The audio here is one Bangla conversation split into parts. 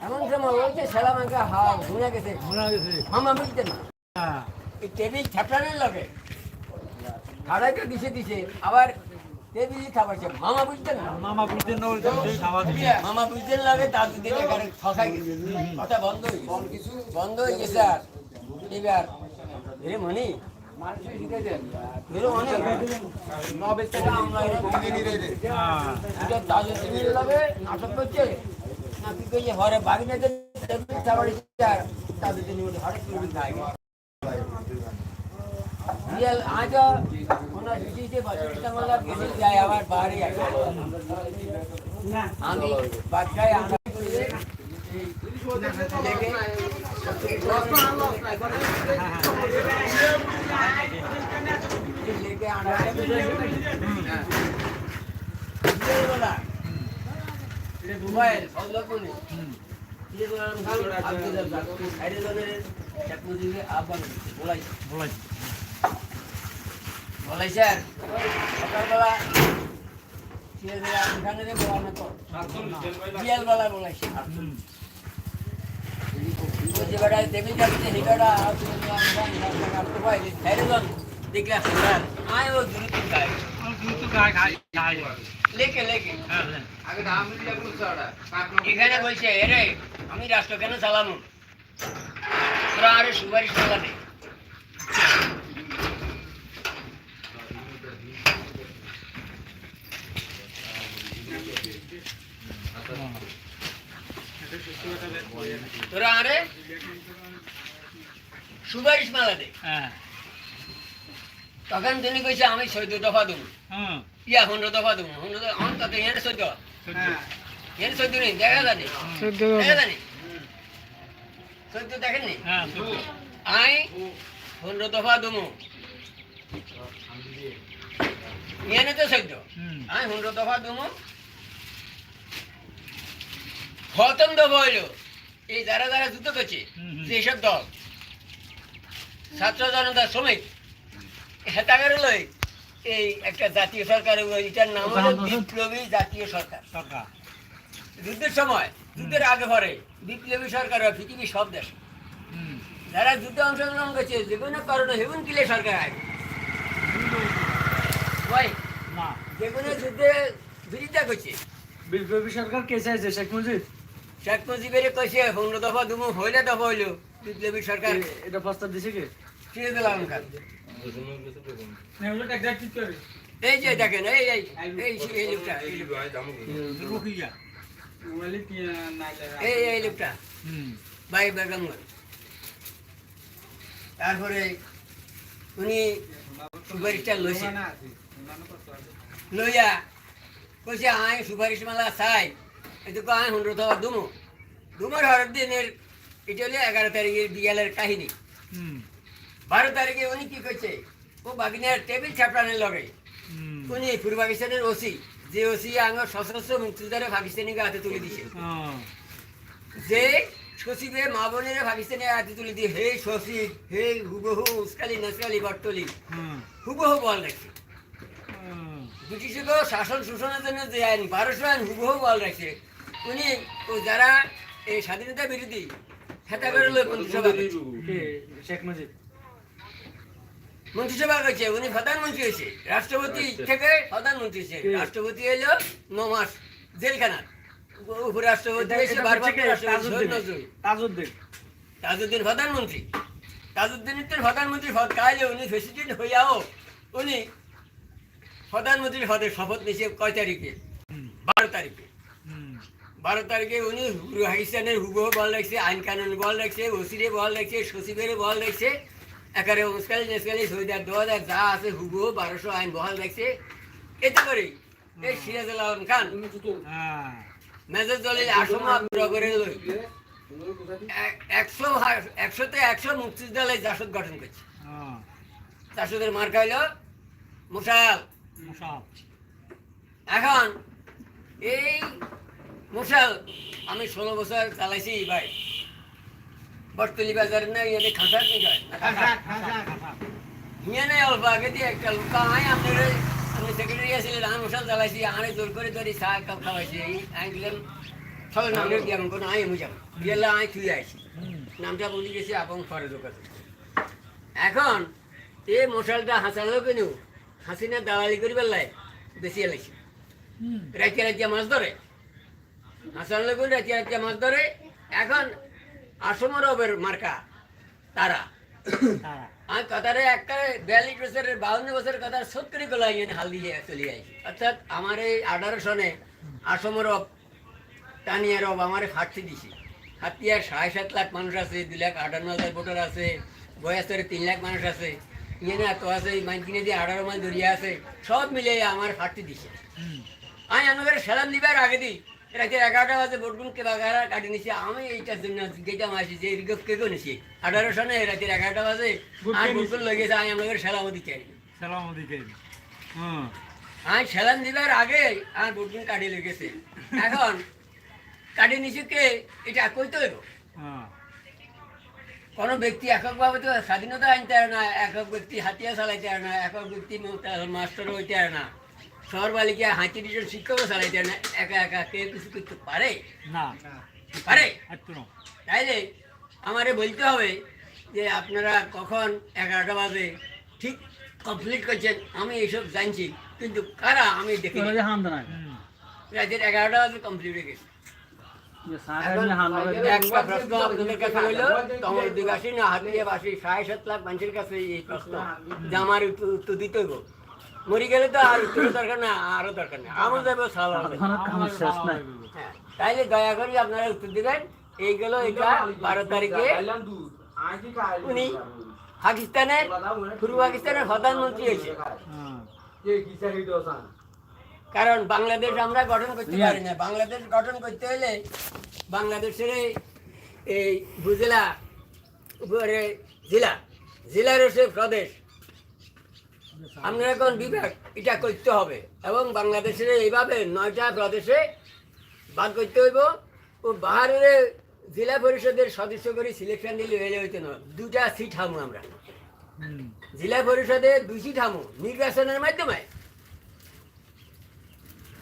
এমন সময় ওই যে সেলা মাঙ্কা হা ঘুরে গেছে মনে হয়েছে মামা বুঝতেন না। এই টেবিল ছাপড়ানোর লগে খাড়াইকে দিছে দিছে আবার টেবিল মামা বুঝতেন না? মামা বুঝতে না মামা বুঝতেন লাগে ঠকাই গেছে। কথা বন্ধ হয়ে গেছে। কিছু বন্ধ হয়ে গেছে আর। এবার মনি নাটক করছে। আমি বাচ্চায় লেগে আনা বলাই বলাই বলাই স্যার সকালবেলা এখানে বলা তো বলাইছে। হুম যে বেড়া দেবী যাচ্ছে হিকাটা হ্যারিজন দেখলে আয় ও দ্রুত হ্যাঁ এখানে বলছে এরে আমি রাষ্ট্র কেন চালামু তোরা আরে সুপারিশ চালানে তোরা আরে সুপারিশ মালা দে। হ্যাঁ। তখন তিনি কইছে আমি চৈদ্দ দফা দেবো। ইয়া দফা নেই দেখা জানি দেখা জানি চৈদ্দ দেখেননি? হ্যাঁ আই দফা তো দফা দফা হইল। এই যারা যারা যুদ্ধ করছে। যেসব দল। ছাত্র জনতা শ্রমিক হেতাগারে লই এই একটা জাতীয় সরকার এটার নাম হলো বিপ্লবী জাতীয় সরকার। সরকার। যুদ্ধের সময় যুদ্ধের আগে পরে বিপ্লবী সরকার পৃথিবীর সব দেশ। যারা যুদ্ধে অংশগ্রহণ করছে যে কোনো কারণে হেবুন কিলে সরকার না। যে কোনো যুদ্ধে বিরোধিতা করছে। বিপ্লবী সরকার কে চাইছে শেখ মুজিব? শেখ মুজিবের কইছে পনেরো দফা দুমু হইলে দফা হইল। বিপ্লবী সরকার এটা প্রস্তাব দিছে কে? ফিরে দিলাম খান এই যে দেখেন এই এই এই এই লোকটা এই এই লোকটা ভাই তারপরে উনি সুপারিশটা লইছে। লইয়া কইছে আয় সুপারিশ মালা চাই। এটুকু আয় হুন্ড্র তো দুমু। দুমুর হরের দিনের এটা হলো এগারো তারিখের বিয়ালের কাহিনী। বারো তারিখে উনি কি করছে? ও বাগিনার টেবিল ছাপড়ানের লগে। উনি পূর্ব পাকিস্তানের ওসি। যে ওসি আঙ্গ সশস্ত্র মুক্তিযোদ্ধারে পাকিস্তানিকে হাতে তুলে দিছে হ্যাঁ। যে সচিবে মা বোনের পাকিস্তানে হাতে তুলে দিয়ে হে সচিব হে হুবহু উস্কালি নসকালি বটতলি। হুবহু বল রাখছে। হুম ব্রিটিশকে শাসন শোষণের জন্য যে আইন বারোশো আইন হুবহু বল রাখছে। উনি ও যারা এই স্বাধীনতা বিরোধী হেতা বেরোলো শেখ মুজিব। মন্ত্রিসভা উনি প্রধানমন্ত্রী হয়েছে। রাষ্ট্রপতি থেকে প্রধানমন্ত্রী হয়েছে। রাষ্ট্রপতি এলো ন মাস জেলখানা উপরাষ্ট্রপতি হয়েছে তাজউদ্দিন। তাজউদ্দিন। প্রধানমন্ত্রী। তাজউদ্দিনের তো প্রধানমন্ত্রী পদ কাইলে উনি প্রেসিডেন্ট হইয়াও উনি প্রধানমন্ত্রীর পদে শপথ নিয়েছে কয় তারিখে? বারো তারিখে। বারো তারিখে উনি পাকিস্তানের হুবহ বল রাখছে আইন কানুন বল রাখছে ওসিরে বল রাখছে সচিবের বল রাখছে। একারে উস্কালি নেসকালি সৈদার দু হাজার যা আছে হুবহ বারোশো আইন বহাল রাখছে এতে করে এই সিরাজুল আলম খান হ্যাঁ। মেজর দলের আসম করে লই এক- একশো একশোতে একশো মুক্তিযোদ্ধালে জাসদ গঠন করছে। হ্যাঁ। জাসদের মার্কা হইল মশাল। মুসাফ এখন এই মশাল আমি ষোলো বছর চালাইছি ভাই। বটতলি বাজার না ইয়ানে খাসার নি হয় ইয়ানে অল্প আগে দিয়ে একটা লোক আই আপনার আপনি সেক্রেটারি আছিলেন আমি মশাল চালাইছি আরে জোর করে ধরি চা কাপ খাওয়াইছি আমি গেলাম সবাই নাম দিয়ে আমি কোনো আই মুজাম গেলে আই তুই আইছি। নামটা বলি গেছি আপন ফরজ কাছে এখন এ মশালটা হাসালো কেন? হাসিনা দালালি করি পেলাই বেশি এলাইছি। হুম। রাতিয়া রাতিয়া মাছ ধরে। হাসান লোক রাতিয়া রাতিয়া মাছ ধরে। এখন আসমরবের মার্কা। তারা। আমি কথারে একটা বিয়াল্লিশ বছরের বাউন্ন বছরের কথা সত্তরই গলায় হাল দিয়ে চলে আইছি। অর্থাৎ আমার এই আঠারো সনে আসমরব টানিয়া রব আমার ফাটছি দিছি। হাতিয়ার সাড়ে সাত লাখ মানুষ আছে দুই লাখ আটান্ন হাজার ভোটার আছে বয়সের তিন লাখ মানুষ আছে। ইয়ে এত আছে মাইকিনে দিয়ে আঠারো মাইল দরিয়া আছে সব মিলে আমার ফাটছি দিছে। আমি আমাদের সেলাম দিবার আগে দিই রাতে এগারোটা বাজে ভোটগুন কে কাটি নিছি। আমি এইটার জন্য গেটাম আসি যে রিগপ কে নিছি। আঠারো সনে রাতে এগারোটা বাজে আর কে নিছি? আমি আমাদের সেলাম চাই। সালাম দিকে হুম। আমি সেলাম দিবার আগে আর ভোটগুন কাটি লেগেছে এখন কাটি নিছি কে? এটা কইতে হইব। হ্যাঁ। কোনো ব্যক্তি এককভাবে তো স্বাধীনতা আনতে পারে না একক ব্যক্তি হাতিয়া চালাইতে পারে না একক ব্যক্তি মাস্টার হইতে পারে না। শহর বালিকা হাঁচি দুজন শিক্ষকও চালাইতে না? একা একা কেউ কিছু করতে পারে? না। পারে? তাইলে আমারে বলতে হবে যে আপনারা কখন এগারোটা বাজে ঠিক কমপ্লিট করছেন আমি এইসব জানছি কিন্তু কারা আমি দেখি রাতের এগারোটা বাজে কমপ্লিট হয়ে গেছে। একটা প্রশ্ন আপনাদের কাছে হইল তোমার দিবাসী না হাতিয়ে বাসী সাড়ে সাত লাখ মানুষের কাছে এই প্রশ্ন যে আমার উত্তর উত্তর দিতে হইব। মরি গেলে তো আর উত্তরের দরকার না আরও দরকার নেই। আমার যাব সালাম কাম শেষ নাই। হ্যাঁ তাইলে দয়া করে আপনারা উত্তর দিবেন। এইগুলো এটা বারো তারিখে। উনি পাকিস্তানের পূর্ব পাকিস্তানের প্রধানমন্ত্রী হয়েছে। হ্যাঁ কারণ বাংলাদেশ আমরা গঠন করতে পারি না। বাংলাদেশ গঠন করতে হলে বাংলাদেশের এই- এই বুজেলা উপরে জেলা। জেলার হচ্ছে প্রদেশ। আমরা এখন বিভাগ এটা করতে হবে। এবং বাংলাদেশের এইভাবে নয়টা প্রদেশে ভাগ করতে হইব। ও বাহারের জেলা পরিষদের সদস্য করে সিলেকশন দিলে হইলে হইতে নয় দুটা সিট হামু আমরা। জেলা পরিষদে দুই সিট হামু নির্বাচনের মাধ্যমে।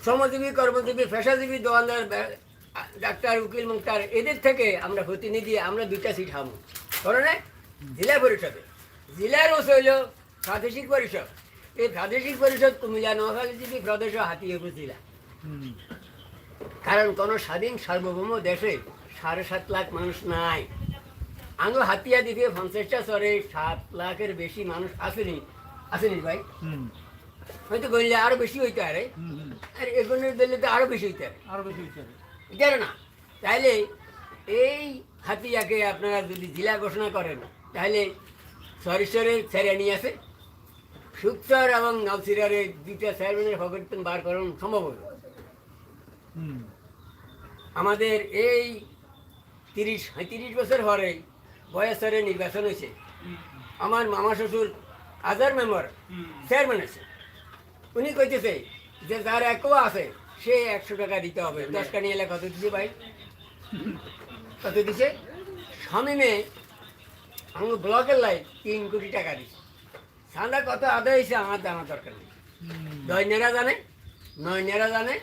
শ্রমজীবী কর্মজীবী পেশাজীবী দোকানদার ডাক্তার উকিল মুক্তার এদের থেকে আমরা প্রতিনিধি আমরা দুইটা সিট হামু। কারণে জেলা পরিষদে। জেলার ওসে হইল প্রাদেশিক পরিষদ। এই প্রাদেশিক পরিষদ কুমিল্লা নোয়াখালীজীবী প্রদেশ ও হাতিয়ে হুম কারণ কোনো স্বাধীন সার্বভৌম দেশে সাড়ে সাত লাখ মানুষ নাই। আঙ্গো হাতিয়া দিকে পঞ্চাশটা চরে সাত লাখের বেশি মানুষ আসেনি। আসেনি ভাই। হয়তো বললে আরও বেশি হইতে হুম আর এগুলোর দিলে তো আরও বেশি হইতে পারে। আরও বেশি হচ্ছে জানো না। তাইলে এই হাতিয়াকে আপনারা যদি জেলা ঘোষণা করেন তাহলে সরেশ্বরের ছেড়ে নিয়ে আসে। সুকচর এবং নলসিরারের দুইটা চেয়ারম্যানের পকেট বার করানো সম্ভব হুম। আমাদের এই তিরিশ তিরিশ বছর পরে বয়সরে নির্বাচন হয়েছে। আমার মামা শ্বশুর আজার মেম্বার চেয়ারম্যান আছে। উনি কইতেছে যে যার একও আছে সে একশো টাকা দিতে হবে। দশটা নিয়ে এলে কত দিছে ভাই? কত দিছে? স্বামী মেয়ে আমি ব্লকের লাই তিন কোটি টাকা দিছে। সান্দা কত আদায় হয়েছে আমার জানা দরকার নেই। দৈন্যরা জানে নয়নেরা জানে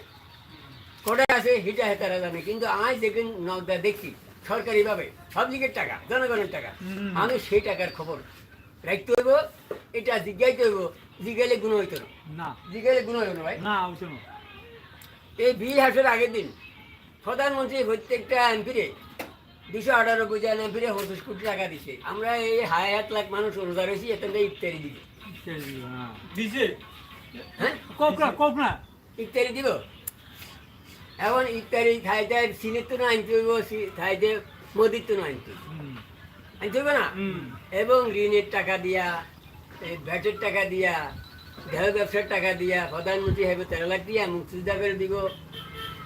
কোটায় আছে হিটা হেতারা জানে কিন্তু আজ দেখুন নগদা দেখছি সরকারিভাবে পাবলিকের টাকা জনগণের টাকা। আমি সেই টাকার খবর রাখতে হইব এটা জিজ্ঞাসা হইব জিজ্ঞাইলে গুণ হইতো না। জিজ্ঞাইলে গুণ হইব না ভাই। না হচ্ছে না। এই বিল হাসের আগের দিন প্রধানমন্ত্রী প্রত্যেকটা এমপিরে দুশো আঠারো কোটি আনে ফিরে পঁচিশ কোটি টাকা দিছে। আমরা এই হাই হাত লাখ মানুষ রোজা রয়েছি এখান থেকে ইফতারি দিবি। হ্যাঁ। দিছে? হ্যাঁ? কোপনা কোপনা ইত্যাদি দিব? এখন ইত্যাদি খাইতে সিনের তো না আনতে হইব খাইতে মোদির তো না আনতে আনতে হইব না? এবং ঋণের টাকা দিয়া এই ভ্যাটের টাকা দিয়া দেহ ব্যবসার টাকা দিয়া প্রধানমন্ত্রী হবে তেরো লাখ দিয়া মুক্তিযোদ্ধা করে দিব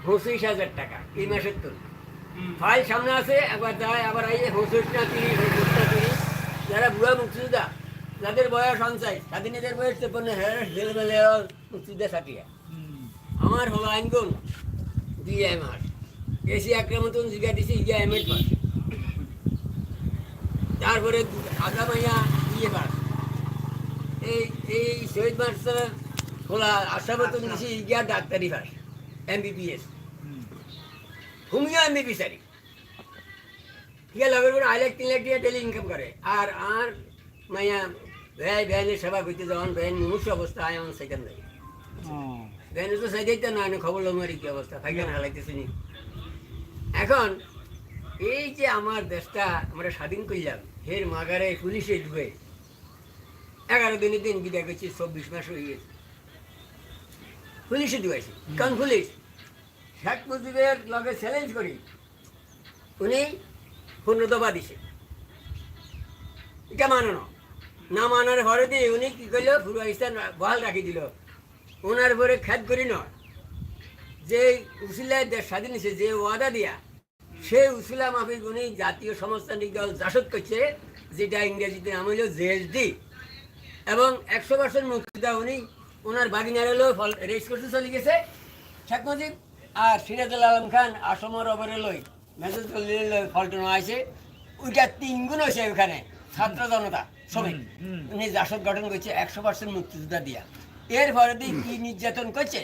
পঁচিশ হাজার টাকা। এই মাসের তো ফাইল সামনে আছে একবার যায় আবার এই পঁচিশটা তিরিশ পঁচিশটা তিরিশ যারা বুড়া মুক্তিযোদ্ধা যাদের বয়স সঞ্চয় স্বাধীনতার বয়স তেপন্ন হ্যাঁ জেল মেলে মুক্তিযোদ্ধা হুম আমার হলো আইনগুণ দুই মাস এসি একটা মতন জিগা দিছে ইয়া এম এড পাস। তারপরে আধা মাইয়া ইয়ে পাস। এই এই শহীদ মাস খোলা আশা মতন দিছে ইয়া ডাক্তারি পাস এমবিবিএস। হুম হুমিও আমি বিচারি ঠিক আছে লগের করে আড়াই লাখ তিন লাখ টাকা ডেলি ইনকাম করে। আর আর মাইয়া ভাই ভ্যানের সেবা করতে যখন ভ্যান মুমূর্ষ অবস্থা আয় আমার সেখান থেকে ভ্যানে তো সাইডেই তো না খবর লমারি কি অবস্থা? ফাইকান হালাইতেছি নি। এখন এই যে আমার দেশটা আমরা স্বাধীন করলাম হের মাগারে পুলিশে ঢুকে এগারো দিনের দিন বিদায় করছি চব্বিশ মাস হয়ে গেছে। পুলিশে ঢুকাইছি। কারণ পুলিশ শেখ মুজিবের লগে চ্যালেঞ্জ করি। উনি পূর্ণদবা দিছে। এটা মানানো না। মানার ঘরে দিয়ে উনি কি করল পূর্ব পাকিস্তান বহাল রাখি দিল। ওনার পরে খ্যাত করি নয়। যে উসিলায় দেশ স্বাধীন হয়েছে, যে ওয়াদা দিয়া, সেই উসিলা মাফিক উনি জাতীয় সমাজতান্ত্রিক দল জাসদ করছে, যেটা ইংরেজিতে নাম হইল জেএসডি। এবং একশো পার্সেন্ট মুক্তিদা উনি ওনার বাগিনার হলো ফল রেস করতে চলে গেছে। শেখ মুজিব আর সিরাজুল আলম খান আসমর অবরে লই মেসেজ লই ফলটন আছে ওইটা তিন গুণ হয়েছে ওখানে ছাত্র জনতা হুম। উনি জাসদ গঠন করছে একশো পার্সেন্ট মুক্তিযোদ্ধা দিয়া। এর পরে দিয়ে কি নির্যাতন করছে।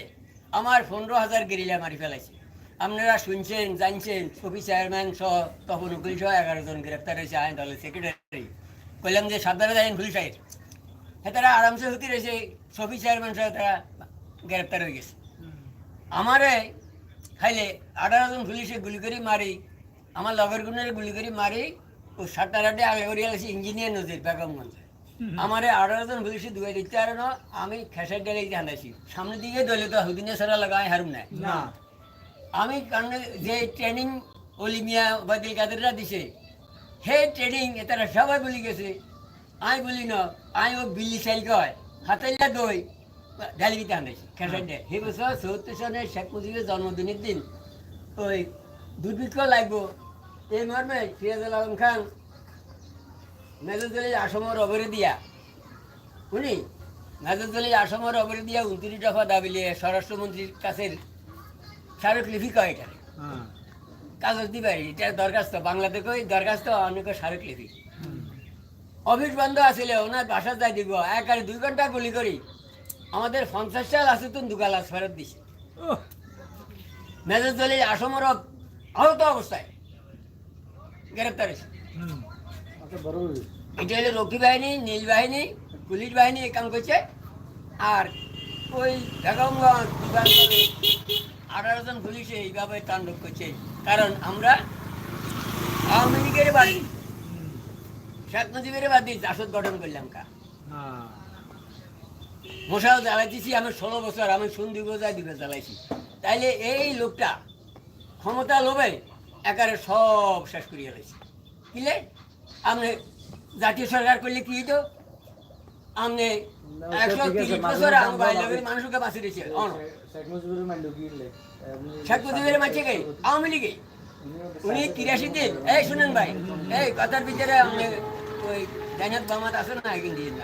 আমার পনেরো হাজার গেরিলা মারি ফেলাইছে। আপনারা শুনছেন জানছেন ছবি চেয়ারম্যান সহ তখন উকিল সহ এগারো জন গ্রেপ্তার হয়েছে আইন দলের সেক্রেটারি কইলাম যে সাবধানে যাইন পুলিশ আইন। হ্যাঁ তারা আরামসে হতে রয়েছে। ছবি চেয়ারম্যান সহ তারা গ্রেপ্তার হয়ে গেছে। আমারে খাইলে আঠারো জন পুলিশে গুলি করে মারি আমার লগের গুণের গুলি করে মারি ও সাতটারাটে আগে করে গেছে ইঞ্জিনিয়ার নদীর বেগমগঞ্জ। আমারে আঠারো জন পুলিশে দুয়ে দিতে আর না আমি খেসার ডালে জানাইছি সামনের দিকে দলে তো হুদিনে সারা লাগাই হারুম নাই। না। আমি কারণ যে ট্রেনিং অলিমিয়া বাদিল কাদেররা দিছে হে ট্রেনিং তারা সবাই বলি গেছে। আই বলি না আই ও বিল্লি চাই কয় হাতাইলা দই ডালিবিতে আনাইছি খেসার ডে সেই বছর চৌত্রিশ সনে শেখ মুজিবের জন্মদিনের দিন ওই দুর্ভিক্ষ লাগবো। এই মর্মে সিরাজুল আলম খান দলিল আসমর অবরে দিয়া উনি দলিল আসমর অবরে দিয়া উনত্রিশ দফা দাবি নিয়ে স্বরাষ্ট্রমন্ত্রীর কাছে স্মারকলিপি কয় এখানে হ্যাঁ। কাগজ দিবে এটা দরখাস্ত। বাংলাতে কই দরখাস্ত অনেক স্মারকলিপি। অফিস বন্ধ আছিল ওনার বাসা যাই দিব। এক আর দুই ঘণ্টা গুলি করি। আমাদের পঞ্চাশ সাল আছে তো দুগালাস ফেরত দিছে। মেজর দলিল আসমর আহত অবস্থায়। গ্রেপ্তার হয়েছে। আচ্ছা। এটা হলো রক্ষী বাহিনী নীল বাহিনী পুলিশ বাহিনী এই কাম করছে। আর ওই আঠারো জন পুলিশে এইভাবে তাণ্ডব করছে। কারণ আমরা আওয়ামী লীগের বাড়ি হুম। শেখ মুজিবের বাড়ি জাসদ গঠন করলাম কা। হ্যাঁ মশাও জ্বালাইতেছি আমি ষোলো বছর আমি সন্ধি বোঝায় দিবে জ্বালাইছি। তাইলে এই লোকটা ক্ষমতা লোভে একারে সব শেষ করিয়া লাইছে। কিলে আপনি জাতীয় সরকার করলে কি হইতো? আপনি একশো তিরিশ বছর মানুষকে বাঁচিয়ে দিয়েছে। শেখ মুজিবের মাঝে গে আওয়ামী লীগে। উনি তিরাশি দিন। এই শুনেন ভাই এই কথার ভিতরে আপনি ওই জাইনাত বামাত আছে না একদিন দিয়ে না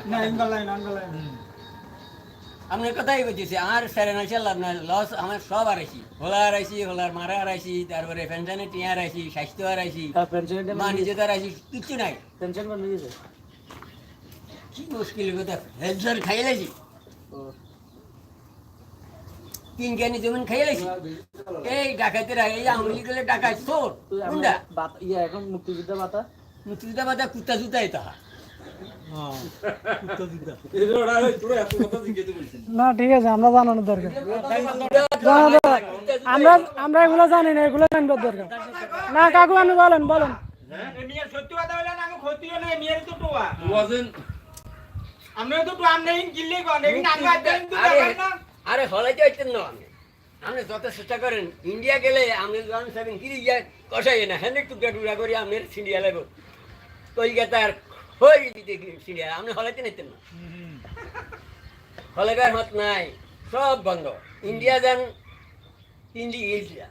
আপনার কথাই বলতেছি আর ফাইন্যান্সিয়াল লাভ নাই লস আমার সব হারাইছি। হোলা হারাইছি হোলার মারা হারাইছি তারপরে পেনশনে টিয়া হারাইছি স্বাস্থ্য তার মা নিজে তো হারাইছি কিচ্ছু নাই। পেনশন বন্ধ গেছে? কি মুশকিল কথা হেলথ খাইয়ে লাইছি। তিন জ্ঞানী জমিন খাইয়ে লাইছি। এই ডাকাতেরা এই আওয়ামী লীগের ডাকাত কোনটা ইয়া এখন মুক্তিযোদ্ধা বাতা মুক্তিযোদ্ধা বাদা কুত্তা উত্তর দিদা না ঠিক আছে আমরা জানানোর দরকার। আমরা আমরা এগুলো জানি না এগুলো জানবার দরকার। না কাকু আপনি বলেন বলেন। আমি আরে না। আপনি। আপনি যত চেষ্টা করেন ইন্ডিয়া গেলে আপনি যখন সাবেন কি গিয়া কষাই না। হ্যাঁ টুকরা টুকরা করে আপনার সিন্ডিয়া লাগবে কলকাতার হই দিতে সিন্ডিয়া আপনি হলাইতে নিতেন না। হুম হলাইবার নাই। সব বন্ধ। ইন্ডিয়া যান ইন্ডিয়া।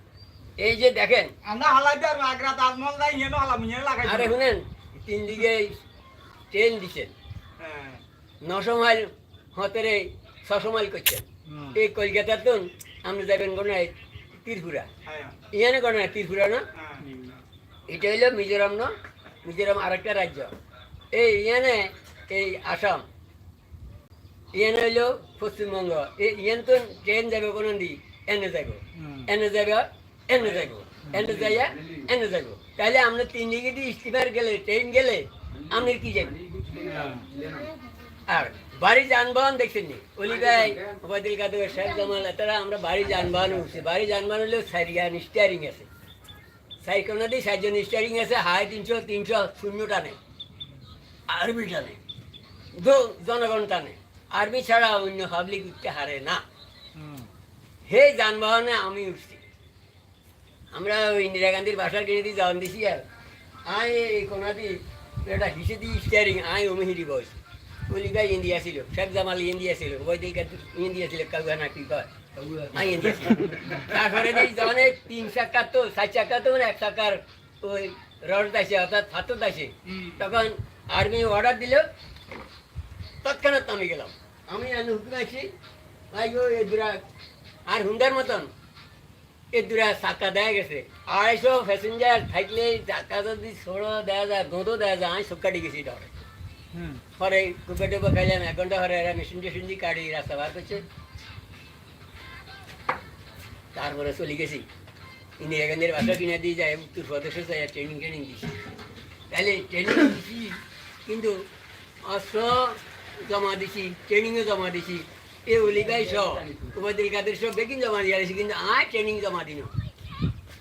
এই যে দেখেন। আমরা হালাইতে আর আগ্রা তাজমহল যাই হেনো হালাম হেনো লাগাই আরে শুনেন তিন দিকে ট্রেন হ্যাঁ। নশো মাইল হতেরে ছশো মাইল করছেন এই কলকাতার তো আপনি যাবেন কোনো ত্রিপুরা। হ্যাঁ। ইয়ানে কোনো ত্রিপুরা না? হ্যাঁ। এটা হইল মিজোরাম না? মিজোরাম আরেকটা রাজ্য। এই ইয়ানে এই আসাম। ইয়ানে হইল পশ্চিমবঙ্গ। এই ইয়ান তো ট্রেন যাবে কোনো দি এনে যাবে এনে যাবে এনে যাবে এনে যাইয়া এনে যাব তাহলে আমরা তিন ডিগ্রি স্টিমার গেলে ট্রেন গেলে আপনি কি যাবেন আর বাড়ি যানবাহন দেখছেননি অলি ভাই ওবায়দুল কাদের শেখ জামাল তারা আমরা বাড়ি যানবাহন উঠছি। বাড়ি যানবাহন হলেও সারিয়ান স্টিয়ারিং আছে। সাইকেল দিয়ে সাতজন স্টিয়ারিং আছে হাই তিনশো তিনশো শূন্য টানে। আরবি টানে। জনগণ টানে। আর্মি ছাড়া অন্য পাবলিক উঠতে হারে না। হে যানবাহনে আমি উঠছি। আমরা ওই ইন্দিরা গান্ধীর বাসার কিনে দিয়ে যাওয়ান দিছি আর। আয় এই কোনা দিয়ে এটা হিসে দিয়ে স্টিয়ারিং আয় অমিহিরি বয়স কলিকায় ইন্ডিয়া ছিল। শেখ জামাল ইন্ডিয়া ছিল। ওইদিক ইন্ডিয়া ছিল কাউয়া না কি কয়? তারপরে দিয়ে যখন তিন চাক্কার তো চার চাক্কার তো মানে এক চাক্কার ওই রড দাইছে অর্থাৎ হাতও দাইছে তখন আর্মি অর্ডার দিল তৎক্ষণাৎ আমি গেলাম। আমি আমি হুকুম আছি ভাই গো এ দুরা আর হুন্ডার মতন এ দুরা চাক্কা দেয়া গেছে। আড়াইশো প্যাসেঞ্জার থাকলে চাক্কা যদি ষোলো দেওয়া যায় দোঁতো দেওয়া যায় আমি সব কাটি গেছি ডরে পরে কুপে টুপে খাইলাম এক ঘণ্টা পরে এরা মেশিন টেশিন দিয়ে কাটি রাস্তা বার করছে। তারপরে চলে গেছি। ইন্দিরা গান্ধীর বাসা কিনে দিয়ে যায় উত্তর প্রদেশে যায় ট্রেনিং ট্রেনিং দিছি। তাহলে ট্রেনিং দিছি কিন্তু অস্ত্র জমা দিছি ট্রেনিংও জমা দিছি। এ অলিগাই সব উপাধিল কাদের সব বেকিং জমা দিয়ে আসি কিন্তু আয় ট্রেনিং জমা দিন।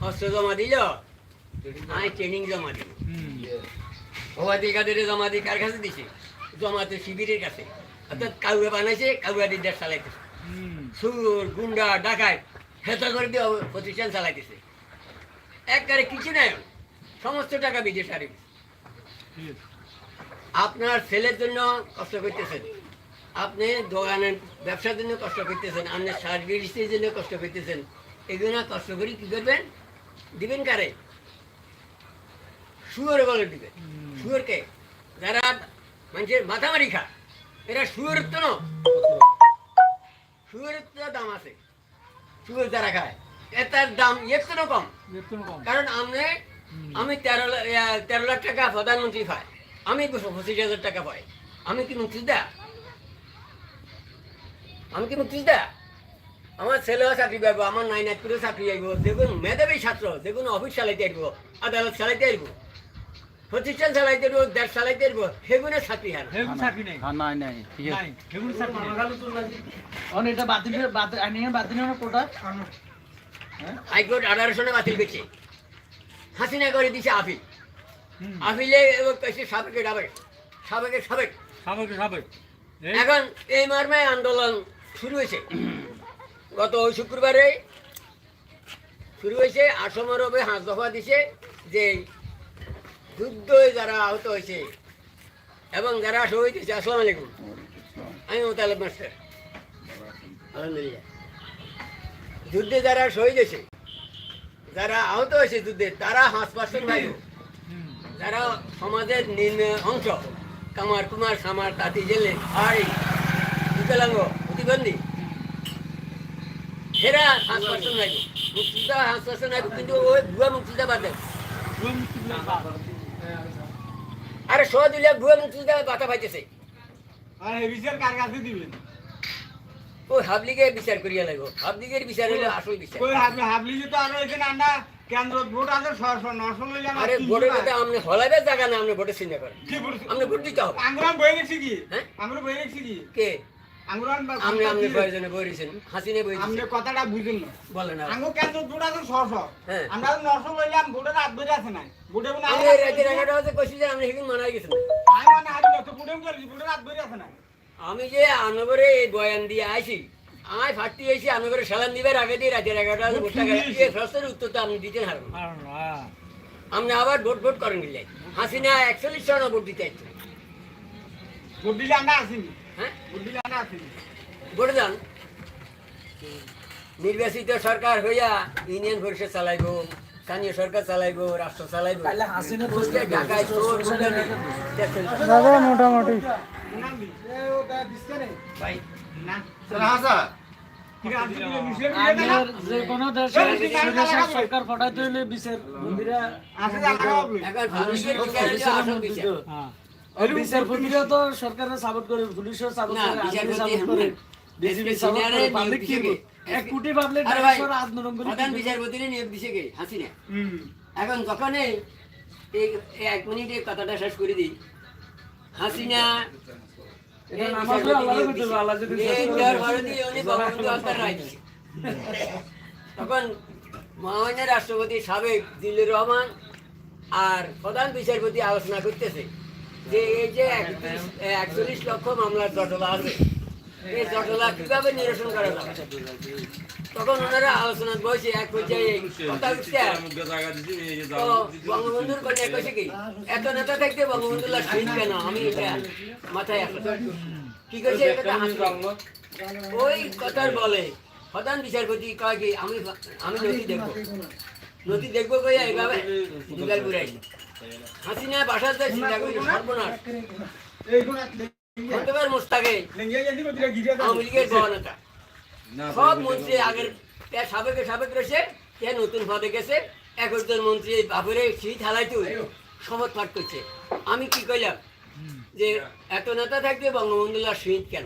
অস্ত্র জমা দিল, আয় ট্রেনিং জমা দিল উপাধিল কাদের জমা দিয়ে কার কাছে দিছি? জমাতে শিবিরের কাছে। অর্থাৎ কাউয়া বানাইছে কাউয়া দিয়ে চালাইতেছে। সুর, গুন্ডা ডাকায় হেতা করে দিয়ে প্রতিষ্ঠান চালাইতেছে। একবারে কিছু নাই। সমস্ত টাকা বিদেশ হারে আপনার ছেলের জন্য কষ্ট করতেছেন। আপনি দোকানের ব্যবসার জন্য কষ্ট করতেছেন আপনার সার্ভিসের জন্য কষ্ট করতেছেন। এগুলো কষ্ট করে কি করবেন? দিবেন কারে? শুয়োর বলে দিবেন। শুয়োরকে? যারা মানুষের মাথামারি খায় এরা শুয়োর তো না। শুয়োরের তো দাম আছে। শুয়োর যারা খায় এটার দাম তো কম। কারণ আমি আমি তেরো তেরো লাখ টাকা প্রধানমন্ত্রী পাই। আমি পঁচিশ হাজার টাকা পাই। আমি কি মুক্তিদা আমি কি মুক্তিদা আমার ছেলেও চাকরি পাইব আমার নাইনাথপুরেও চাকরি আইব দেখুন মেধাবী ছাত্র দেখুন অফিস চালাইতে আসব আদালত চালাইতে আসব প্রতিষ্ঠান চালাইতে আসব দেশ চালাইতে আসব সেগুলো চাকরি হার। হেগুন চাকরি নাই। হ্যাঁ নাই নাই নাই নাই। হাইকোর্ট আঠারো সনে বাতিল করছে। হাসিনা করে দিছে আপিল। আপিলে এবার কইছে সাবেকে ডাবে সাবেকে সাবেক সাবেক সাবেক এখন এই মর্মে আন্দোলন শুরু হয়েছে। গত শুক্রবারে শুরু হয়েছে আসমর হবে হাঁস দফা দিছে যে যুদ্ধ যারা আহত হয়েছে এবং যারা শহীদ হয়েছে আসসালামু আলাইকুম। আমি মোতালেব মাস্টার। আলহামদুলিল্লাহ। যুদ্ধে যারা শহীদ হয়েছে যারা আহত হয়েছে যুদ্ধে তারা হাঁস পার্সেন্ট ভাই হুম। যারা সমাজের নিম্ন অংশ কামার কুমার সামার তাঁতি জেলে হাড়ি বিকলাঙ্গ প্রতিবন্ধী সেরা হাঁস পার্সেন্ট নাই মুক্তিদা হাঁস পার্সেন্ট নাই কিন্তু ওই ভুয়া মুক্তিদা বাদে। আরে শ দিলে ভুয়া মুক্তিদা বাতা পাইতেছে। ওই হাবলিকে বিচার করিয়া লাগবো। হাবলিগের বিচার হলো আসল বিচার। কই হাবলি হাবলি যে তো আরও এখানে আন্ডা কেন্দ্র ভোট আছে ছশো নশো লইলাম আরে ভোটের কথা আপনি হলাইবে জায়গা না আপনি ভোটের চিন্তা করেন। কি ভোট আপনি ভোট দিতে হবে। আঙ্গুরান বই গেছি কি? হ্যাঁ? আঙ্গুর বই গেছি কি? কে? আঙ্গুরান আপনি আপনি প্রয়োজনে বইছেন হাসিনে বই আপনি কথাটা বুঝুন না। বলেন না। কেন্দ্র ভোট আছে ছশো হ্যাঁ। আমরা নশো লইলাম ভোটের হাত ধরে আছে না ভোটে কোনো আমি কইছি যে আপনি সেদিন মারা গেছেন। আমি মানে ভোটে আছে না আমি যে আনগরে এই বয়ান দিয়ে আইছি আয় ফাটি আইছি আনগরে সালাম দিবার আগে দিয়ে রাতের এগারোটা হচ্ছে ভোট টাকা এই প্রশ্নের উত্তর তো আপনি দিতেন হারবেন আপনি আবার ভোট ভোট করেন দিলে হাসিনা একচল্লিশ জন ভোট দিতে আসছে ভোট দিলে আমরা আসিনি। হ্যাঁ? ভোট দিলে আমরা আসিনি। ভোট যান নির্বাচিত সরকার হইয়া ইউনিয়ন পরিষদ চালাইবো স্থানীয় সরকার চালাইবো রাষ্ট্র চালাইবো। ঢাকায় মোটামুটি। ভাই এখন পাবলিকের বিচার হইল আসল বিচার। বিচারপতিরা তো সরকারের সাপোর্ট করে পুলিশের সাপোর্ট করে সাপোর্ট করে হুম। ডিসিবি সাপোর্ট সিনিয়রে করে পাবলিক কি নিয়োগ করবে? দিছে। এক কোটি ভাবলে আরে ভাই, ঢাকা আজ নরম করে প্রধান বিচারপতিরে নিয়োগ দিছে কে হাসিনা। হুম। এখন যখন এই এই- এই এক মিনিটে কথাটা শেষ করে দিই। হাসিনা তখন মহামান্য রাষ্ট্রপতি সাবেক দিল্লুর রহমান আর প্রধান বিচারপতি আলোচনা করতেছে যে এই যে একচল্লিশ লক্ষ মামলার জটলা আছে। এই জটলা কীভাবে নিরসন করা যাবে তখন ওনারা আলোচনা বসে এক পর্যায়ে কথা উঠছে তো বঙ্গবন্ধুর কন্যা কি? এত নেতা থাকতে বঙ্গবন্ধুর শহীদ কেন আমি এটা মাথায় কি এই ওই কথার বলে প্রধান বিচারপতি কয় কি আমি আমি নথি দেখব। নথি দেখব কইয়া এইভাবে দুগাল বুড়াই হাসিনা বাসাতে চিন্তা করি সর্বনাশ। অন্তবার মোস্তাকে। আওয়ামী লীগের গভর্নর সব মন্ত্রী আগের সাবেকে সাবেক রয়েছে এ নতুন পদে গেছে একজন মন্ত্রী বাপরে শীত হালাইতে শপথ পাঠ করছে। আমি কি কইলাম? যে এত নেতা থাকবে বঙ্গবন্ধুল্লাহ শহীদ কেন?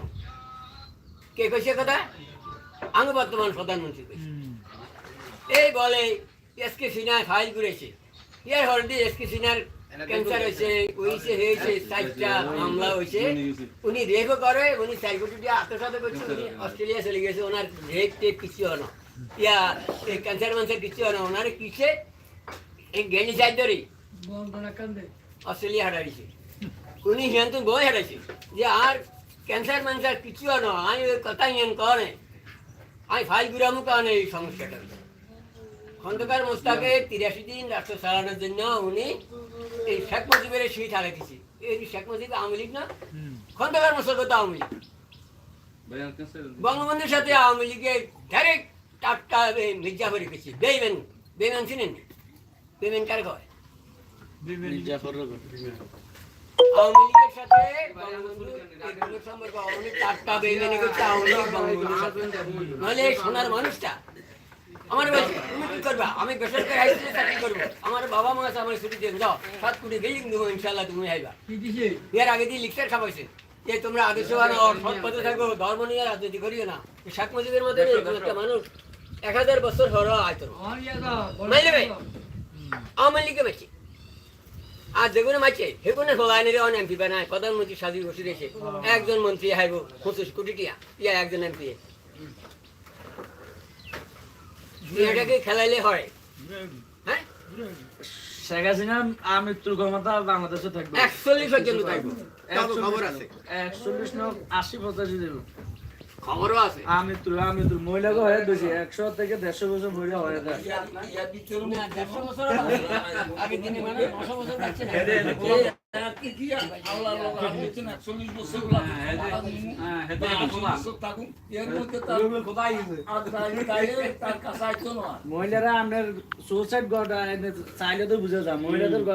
কে কইছে কথা? আমি বর্তমান প্রধানমন্ত্রী কইছি। এই বলে এস কে সিনহায় ফাইল করেছে। ইয়ার হরদি এস কে সিনহার ক্যান্সার হয়েছে হয়েছে হয়েছে চারটা মামলা হয়েছে। উনি রেপও করে উনি চার কোটি টাকা আত্মসাত করছে উনি অস্ট্রেলিয়া চলে গেছে ওনার রেপ টেপ কিছু হয় ইয়া এই ক্যান্সার ম্যান্সার কিছু হয় ওনার কিসে? এই চাই ধরি। অস্ট্রেলিয়া হারাইছে। উনি হিয়ান্তু বই হারাইছে। যে আর ক্যান্সার ম্যান্সার কিছু হয় আমি ওই কথা হিয়ান করে আমি ফাইল গুরামু কারণে এই সমস্যাটা। খন্দকার মোস্তাকে তিরাশি দিন রাষ্ট্র চালানোর জন্য উনি এই শেখ মুজিবের সিট হারাইতেছি এই শেখ মুজিব আওয়ামী লীগ না? খন্দকার তো আওয়ামী লীগ। বঙ্গবন্ধুর সাথে আওয়ামী লীগের ডাইরেক্ট টাটকা মির্জাফর রেখেছি। বেইমেন বেইমেন চিনেন বেইমেন কার কয় আওয়ামী লীগের সাথে সম্পর্ক টাটকা বেইমেনি আওয়ামী লীগ, বঙ্গবন্ধুর সাথে। নাহলে সোনার মানুষটা আমার বলছে তুমি কি করবা? আমি বেসরকারি হাই স্কুলে চাকরি করব। আমার বাবা মা আছে আমার ছুটি দেন যাও। সাত কোটি বিল্ডিং দেবো ইনশাল্লাহ তুমি আইবা। এর আগে দিয়ে লিখতে খাবাইছে যে তোমরা আদর্শ বানো সৎ পথে থাকো ধর্ম নিয়ে রাজনীতি করিও না। এই শেখ মুজিবের মধ্যে একটা মানুষ এক হাজার বছর হর আয়তন। মাইলে ভাই। আওয়ামী লীগে বেশি আর যেগুলো মাইছে। সেগুলো হলায় নিলে অনেক এমপি বানায়। প্রধানমন্ত্রী সাজি বসে একজন মন্ত্রী হাইব পঁচিশ কোটি টিয়া। ইয়া একজন এমপি এটাকে খেলাইলে হয়। হ্যাঁ? শেখ হাসিনা মৃত্যুর ক্ষমতা বাংলাদেশে থাকবে। একচল্লিশ পর্যন্ত থাকব খবর আছে? একচল্লিশ ন আশি পঁচাশি দেব খবরও আছে। আমৃত্যু আমৃত্যু মহিলাকে হয়ে দিয়েছি একশো থেকে দেড়শো বছর মহিলা হয়ে যায়। দেড়শো বছর আগে দিনে মানে বছর যাচ্ছে না। মহিলারা আপনার সুসাইড চাইলে তো বুঝে যায় মহিলাদের